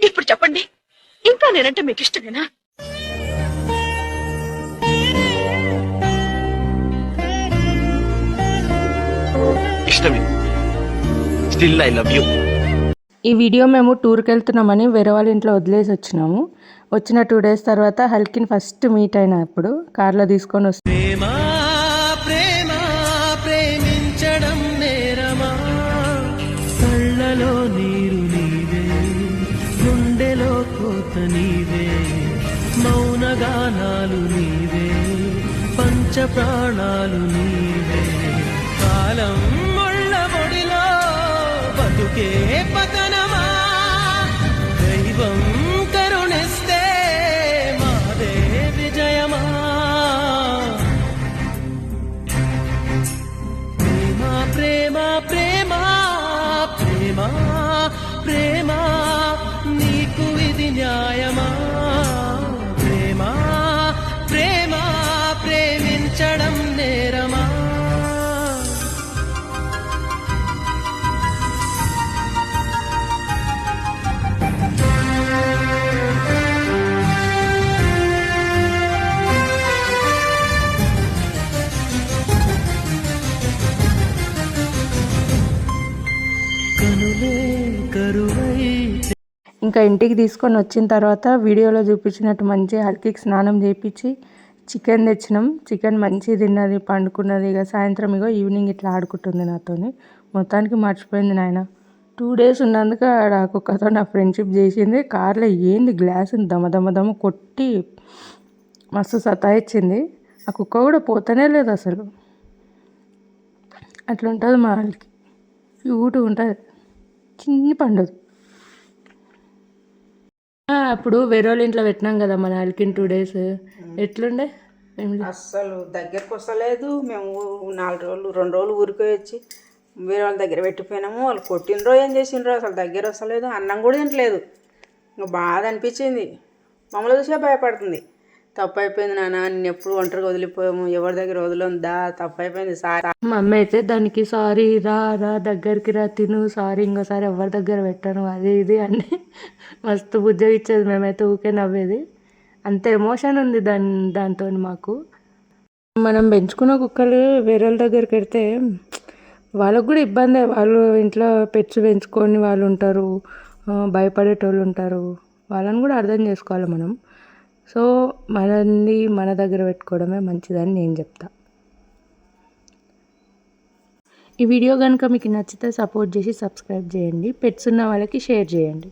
ఇప్పుడు చెప్పండి. ఇంకా నేనంటే మీకు ఇష్టమేనా? ఇష్టమే. స్టిల్ ఐ లవ్ యూ ఈ వీడియో మేము టూర్కి వెళ్తున్నామని వేరే వాళ్ళ ఇంట్లో వదిలేసి వచ్చినాము. వచ్చిన టూ డేస్ తర్వాత హల్కిన్ ఫస్ట్ మీట్ అయినప్పుడు కార్లో తీసుకొని వస్తాం ప్రేమ ప్రేమ ప్రేమించడం నేరమా? కళ్ళలో నీరు కోత నీవే మౌనగానాలు నీవే పంచ ప్రాణాలు నీవే. కాలం ముళ్ళ ముడిలో బతుకే పతనమా? దైవం కరుణిస్తే మాదే విజయమా? ప్రేమ ప్రేమ ప్రేమ ప్రేమ ప్రేమ. ఇంకా ఇంటికి తీసుకొని వచ్చిన తర్వాత వీడియోలో చూపించినట్టు మంచి హల్కికి స్నానం చేయించి చికెన్ తెచ్చినాం. చికెన్ మంచి తిన్నది పండుకున్నది. ఇక సాయంత్రం ఇగో ఈవినింగ్ ఇట్లా ఆడుకుంటుంది నాతోని. మొత్తానికి మర్చిపోయింది నాయన. టూ డేస్ ఉన్నందుకు ఆడ ఆ కుక్కతో నా ఫ్రెండ్షిప్ చేసింది. కార్లో ఏంది గ్లాసుని దమ దమ దమ కొట్టి మస్తు సతాయిచ్చింది ఆ కుక్క కూడా పోతనే లేదు అసలు. అట్లుంటుంది మా వాళ్ళకి క్యూట్ ఉంటుంది. చిన్ని పండుగ అప్పుడు వేరే వాళ్ళ ఇంట్లో పెట్టినాం కదా మన అలికిన్ టూ డేస్ ఎట్లుండే? అస్సలు దగ్గరకు వస్తలేదు. మేము నాలుగు రోజులు రెండు రోజులు ఊరికి వచ్చి వేరే వాళ్ళ దగ్గర పెట్టిపోయినాము. వాళ్ళు కొట్టినరో ఏం చేసిండ్రో అసలు దగ్గర వస్తలేదు. అన్నం కూడా తింటలేదు ఇంకా బాధ అనిపించింది. మమ్మల్ని చూసే భయపడుతుంది. తప్పు అయిపోయింది నాన్న నేను ఎప్పుడు ఒంటరిగా వదిలిపోయాము. ఎవరి దగ్గర వదిలేము తప్పు అయిపోయింది సార్. మా అమ్మ అయితే దానికి సారీ రా రా దగ్గరికి రా తిను. సారీ ఇంకోసారి ఎవరి దగ్గర పెట్టాను. అది ఇది అని మస్తు బుజ్జగా ఇచ్చేది మేమైతే. ఊకే నవ్వేది. అంత ఎమోషన్ ఉంది దాని దాంతో మాకు. మనం పెంచుకున్న కుక్కలు వేరే వాళ్ళ దగ్గరికి పెడితే వాళ్ళకు కూడా ఇబ్బందే. వాళ్ళు ఇంట్లో పెట్స్ పెంచుకొని వాళ్ళు ఉంటారు. భయపడేటోళ్ళు ఉంటారు. వాళ్ళని కూడా అర్థం చేసుకోవాలి మనం. సో మనల్ని మన దగ్గర పెట్టుకోవడమే మంచిదని నేను చెప్తా. ఈ వీడియో కనుక మీకు నచ్చితే సపోర్ట్ చేసి సబ్స్క్రైబ్ చేయండి. పెట్స్ ఉన్న వాళ్ళకి షేర్ చేయండి.